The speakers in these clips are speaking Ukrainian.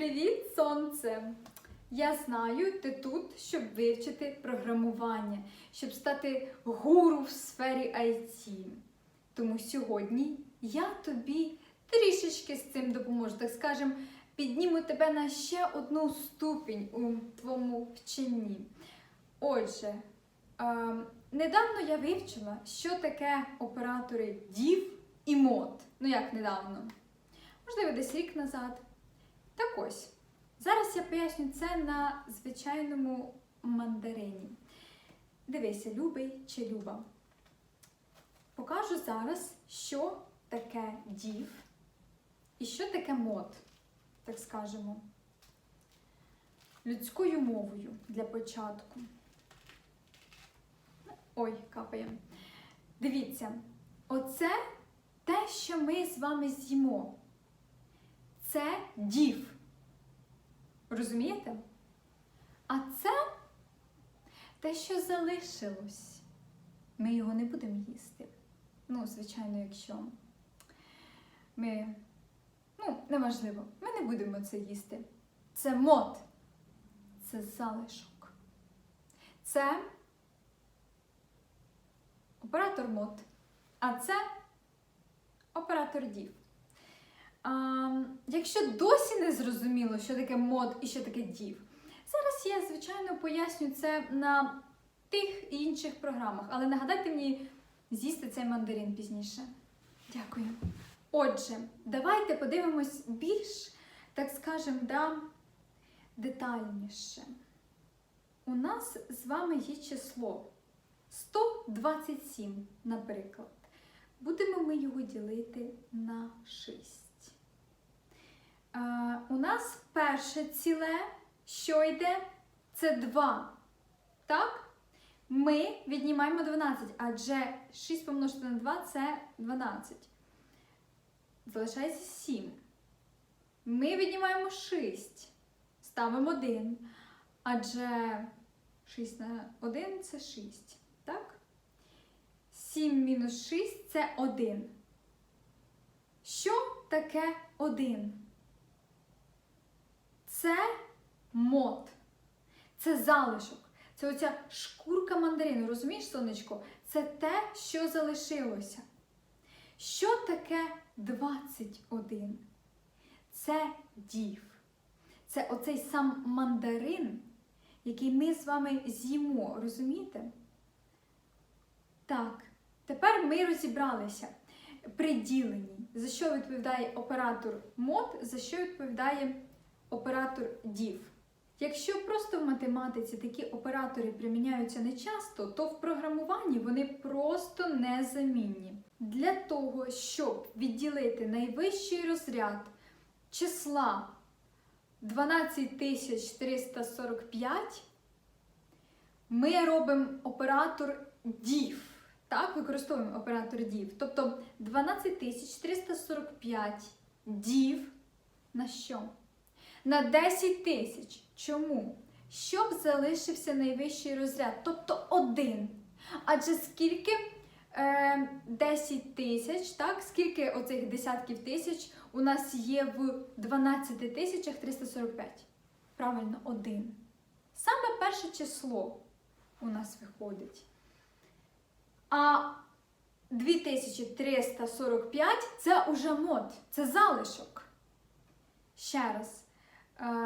Привіт, сонце! Я знаю, ти тут, щоб вивчити програмування, щоб стати гуру в сфері IT. Тому сьогодні я тобі трішечки з цим допоможу, так скажем, підніму тебе на ще одну ступінь у твоєму вченні. Отже, е, недавно я вивчила, що таке оператори DIV і MOD. Ну як недавно? Можливо, десь рік назад. Так ось, зараз я поясню це на звичайному мандарині. Дивися, любий чи люба. Покажу зараз, що таке дів і що таке мод, так скажемо. Людською мовою для початку. Ой, капає. Дивіться, оце те, що ми з вами з'їмо. Це дів. Розумієте? А це те, що залишилось. Ми його не будемо їсти. Ну, звичайно, якщо ми. Ну, неважливо, ми не будемо це їсти. Це мод. Це залишок. Це оператор мод. А це оператор дів. Якщо досі не зрозуміло, що таке мод і що таке дів, зараз я, звичайно, поясню це на тих і інших програмах, але нагадайте мені з'їсти цей мандарин пізніше. Дякую. Отже, давайте подивимось більш, так скажемо, да, детальніше. У нас з вами є число 127, наприклад. Будемо ми його ділити на 6. У нас перше ціле, що йде, це 2. Так? Ми віднімаємо 12, адже 6 помножити на 2 це 12. Залишається 7. Ми віднімаємо 6. Ставимо 1. Адже 6 на 1 це 6. Так? 7 мінус 6 це 1. Що таке 1? Це мод. Це залишок. Це оця шкурка мандарину. Розумієш, сонечко? Це те, що залишилося. Що таке 21? Це дів. Це оцей сам мандарин, який ми з вами з'їмо. Розумієте? Так, тепер ми розібралися при діленні. За що відповідає оператор мод, за що відповідає оператор DIV. Якщо просто в математиці такі оператори приміняються не часто, то в програмуванні вони просто незамінні. Для того, щоб відділити найвищий розряд числа 12345, ми робимо оператор DIV. Так, використовуємо оператор DIV. Тобто 12345 DIV на що? На 10 тисяч. Чому? Щоб залишився найвищий розряд, тобто один. Адже скільки е, 10 тисяч, так? Скільки оцих десятків тисяч у нас є в 12 тисячах 345? Правильно, один. Саме перше число у нас виходить. А 2345 це уже мод, це залишок. Ще раз.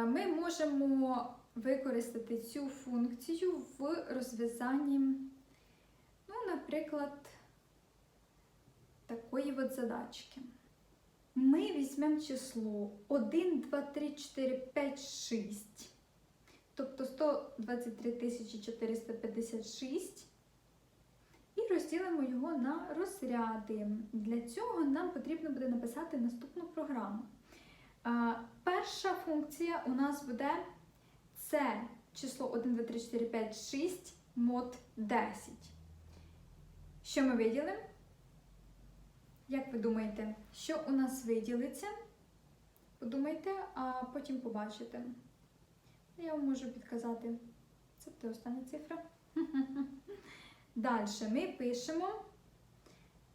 Ми можемо використати цю функцію в розв'язанні, ну, наприклад, такої от задачки. Ми візьмемо число 1, 2, 3, 4, 5, 6, тобто 123 456, і розділимо його на розряди. Для цього нам потрібно буде написати наступну програму. Перша функція у нас буде це число 1, 2, 3, 4, 5, 6, мод 10. Що ми виділимо? Як ви думаєте, що у нас виділиться? Подумайте, а потім побачите. Я вам можу підказати. Це буде остання цифра. Далі ми пишемо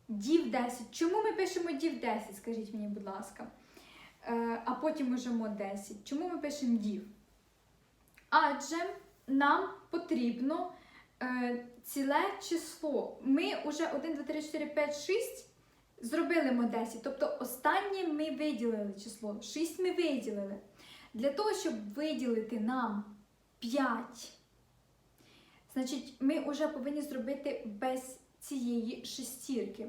дів 10. Чому ми пишемо дів 10? Скажіть мені, будь ласка. Е, а потім уже мод 10. Чому ми пишемо дів? Адже нам потрібно е, ціле число. Ми вже 1, 2, 3, 4, 5, 6 зробили мод 10. Тобто останнє ми виділили число. 6 ми виділили. Для того, щоб виділити нам 5, значить, ми вже повинні зробити без цієї шестірки.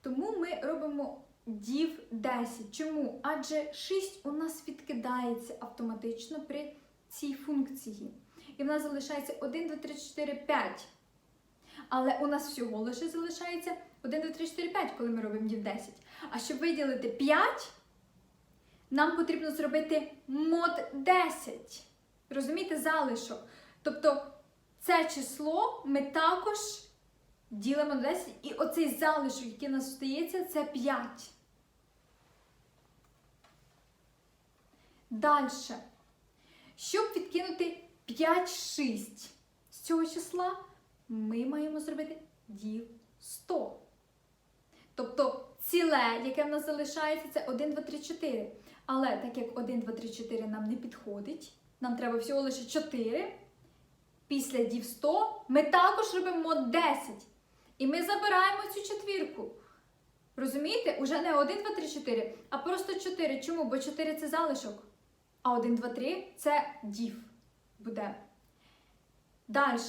Тому ми робимо дів 10. Чому? Адже 6 у нас відкидається автоматично при цій функції. І в нас залишається 1, 2, 3, 4, 5. Але у нас всього лише залишається 1, 2, 3, 4, 5, коли ми робимо дів 10. А щоб виділити 5, нам потрібно зробити мод 10. Розумієте, залишок. Тобто це число ми також ділимо на 10, і оцей залишок, який у нас стається, це 5. Далі. Щоб відкинути 5 6 з цього числа, ми маємо зробити дів 100. Тобто ціле, яке в нас залишається, це 1, 2, 3, 4. Але так як 1, 2, 3, 4 нам не підходить, нам треба всього лише 4. Після дів 100 ми також робимо 10. І ми забираємо цю четвірку. Розумієте? Уже не 1, 2, 3, 4, а просто 4. Чому? Бо 4 це залишок. А 1, 2, 3 це дів буде. Далі.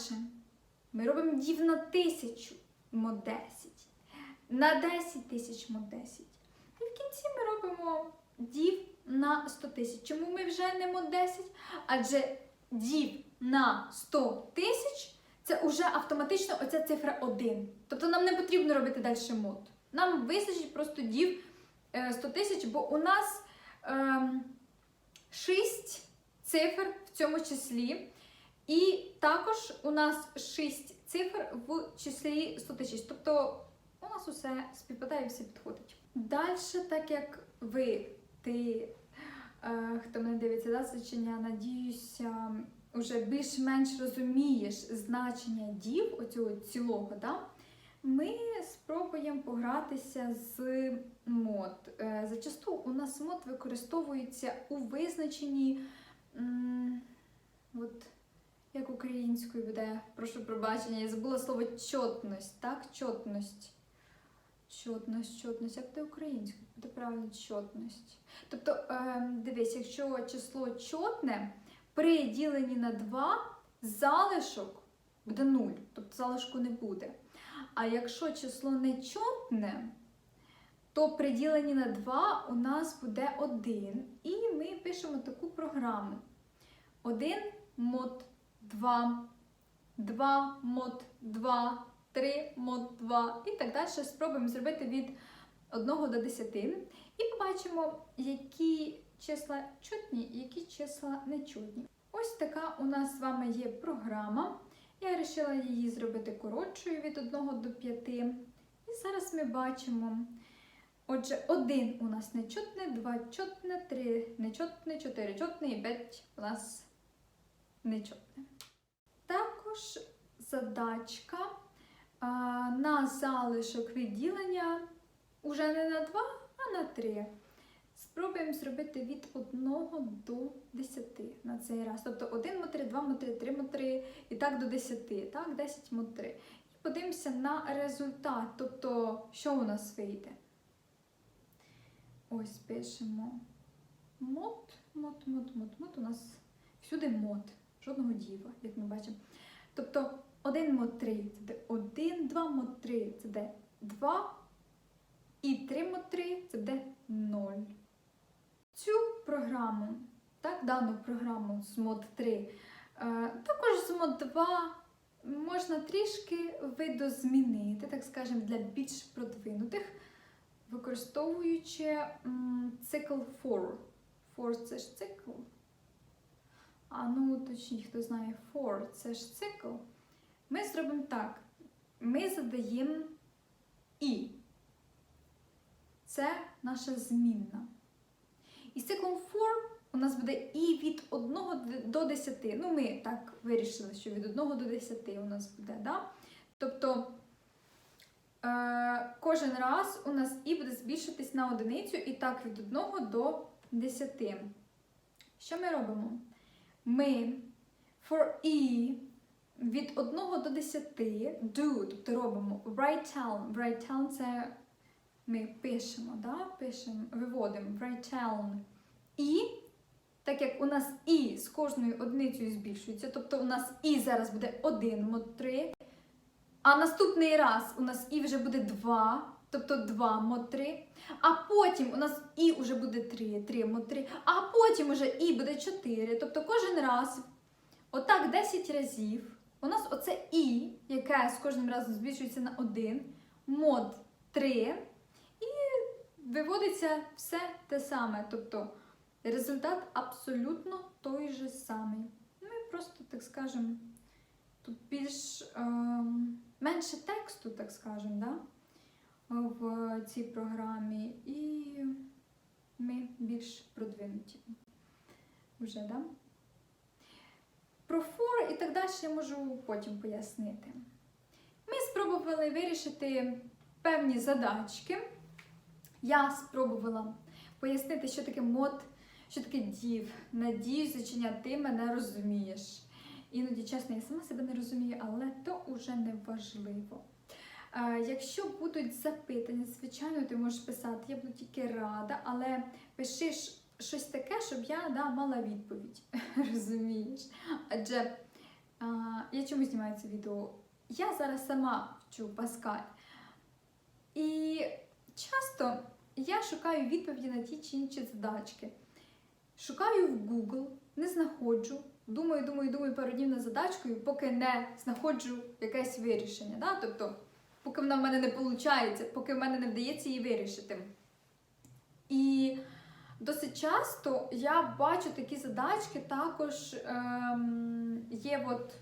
Ми робимо дів на 1000 мод 10. На 10 тисяч мод 10. І в кінці ми робимо дів на 100 тисяч. Чому ми вже не мод 10? Адже дів на 100 тисяч це вже автоматично оця цифра 1. Тобто нам не потрібно робити далі мод. Нам вистачить просто дів е, 100 тисяч, бо у нас ем, 6 цифр в цьому числі. І також у нас 6 цифр в числі 100 тисяч. Тобто у нас усе співпадає все підходить. Далі, так як ви, ти, е, хто мене дивиться, да, зачиня, надіюся, вже більш-менш розумієш значення дів оцього цілого, да? Ми спробуємо погратися з мод. Е, Зачасту у нас мод використовується у визначенні. От, як українською буде, прошу пробачення, я забула слово чотність, так? Чотність. Чотність, чотність. Як буде українською? Буде правильно чотність. Тобто, е, дивись, якщо число чотне, при діленні на 2 залишок буде 0, тобто залишку не буде. А якщо число нечотне, то при діленні на 2 у нас буде 1. І ми пишемо таку програму. 1 мод 2, 2 мод 2, 3 мод 2 і так далі. Спробуємо зробити від 1 до 10. І побачимо, які числа чутні, які числа нечутні. Ось така у нас з вами є програма. Я вирішила її зробити коротшою від 1 до 5. І зараз ми бачимо. Отже, 1 у нас нечутне, 2 чутне, 3 нечутне, 4 чутне і 5 у нас нечутне. Також задачка а, на залишок відділення уже не на 2, а на 3. Спробуємо зробити від 1 до 10 на цей раз. Тобто 1 мод 3, 2 мод 3, 3 мод 3 і так до 10. Так, 10 мод 3. І подивимося на результат. Тобто, що у нас вийде? Ось пишемо мод, мод, мод, мод, мод. У нас всюди мод, жодного діва, як ми бачимо. Тобто 1 мод 3 це буде 1, 2 мод 3 це буде 2, і 3 мод 3 це буде 0. Цю програму, так, дану програму з мод 3, е, також з мод 2 можна трішки видозмінити, так скажемо, для більш продвинутих, використовуючи цикл for. For це ж цикл. А ну уточніть, хто знає for, це ж цикл. Ми зробимо так. Ми задаємо і. Це наша змінна. І з циклом for у нас буде і від 1 до 10. Ну, ми так вирішили, що від 1 до 10 у нас буде. Да? Тобто е, кожен раз у нас і буде збільшитись на одиницю, і так від 1 до 10. Що ми робимо? Ми for E від 1 до 10 do, тобто робимо write down. Write down це ми пишемо, да? пишемо, виводимо write. І так як у нас І з кожною одиницею збільшується, тобто у нас І зараз буде 1 мод 3, а наступний раз у нас І вже буде 2, тобто 2 мод 3, а потім у нас І вже буде 3, 3 мод 3, а потім уже І буде 4, тобто кожен раз, отак 10 разів, у нас оце І, яке з кожним разом збільшується на 1, мод 3, і виводиться все те саме. Тобто результат абсолютно той же самий. Ми просто, так скажемо, тут більш ем, менше тексту, так скажемо, да? в цій програмі, і ми більш продвинуті. Уже, да? Про for і так далі я можу потім пояснити. Ми спробували вирішити певні задачки. Я спробувала пояснити, що таке мод, що таке дів. Надіюсь, зачиня, ти мене розумієш. Іноді, чесно, я сама себе не розумію, але то уже не важливо. Е, Якщо будуть запитання, звичайно, ти можеш писати, я буду тільки рада, але пиши щось таке, щоб я да, мала відповідь. Розумієш? Адже е, я чому знімаю це відео? Я зараз сама вчу Паскаль. І часто я шукаю відповіді на ті чи інші задачки. Шукаю в Google, не знаходжу. Думаю, думаю, думаю пару днів над задачкою, поки не знаходжу якесь вирішення. Да? Тобто, поки вона в мене не виходить, поки в мене не вдається її вирішити. І досить часто я бачу такі задачки також ем, є от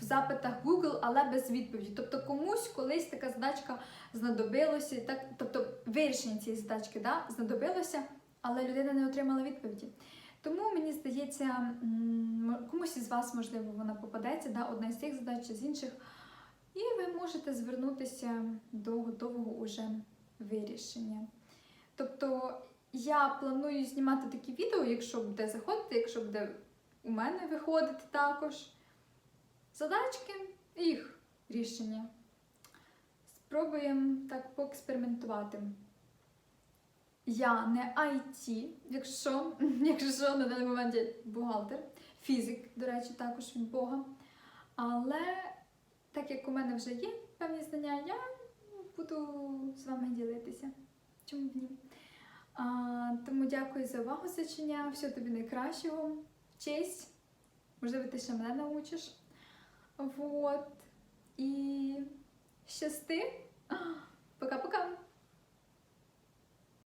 в запитах Google, але без відповіді. Тобто комусь колись така задачка знадобилося, так, тобто вирішення цієї задачки да, знадобилося, але людина не отримала відповіді. Тому мені здається, комусь із вас, можливо, вона попадеться, да, одна з цих задач з інших, і ви можете звернутися до готового уже вирішення. Тобто я планую знімати такі відео, якщо буде заходити, якщо буде у мене виходити також. Задачки і їх рішення. Спробуємо так поекспериментувати. Я не IT, якщо, якщо на даний момент я бухгалтер, фізик, до речі, також від Бога. Але так як у мене вже є певні знання, я буду з вами ділитися. Чому б ні? А, тому дякую за увагу, зачиня. Всього тобі найкращого. Честь. Можливо, ти ще мене научиш. Вот. И щасти. Пока-пока.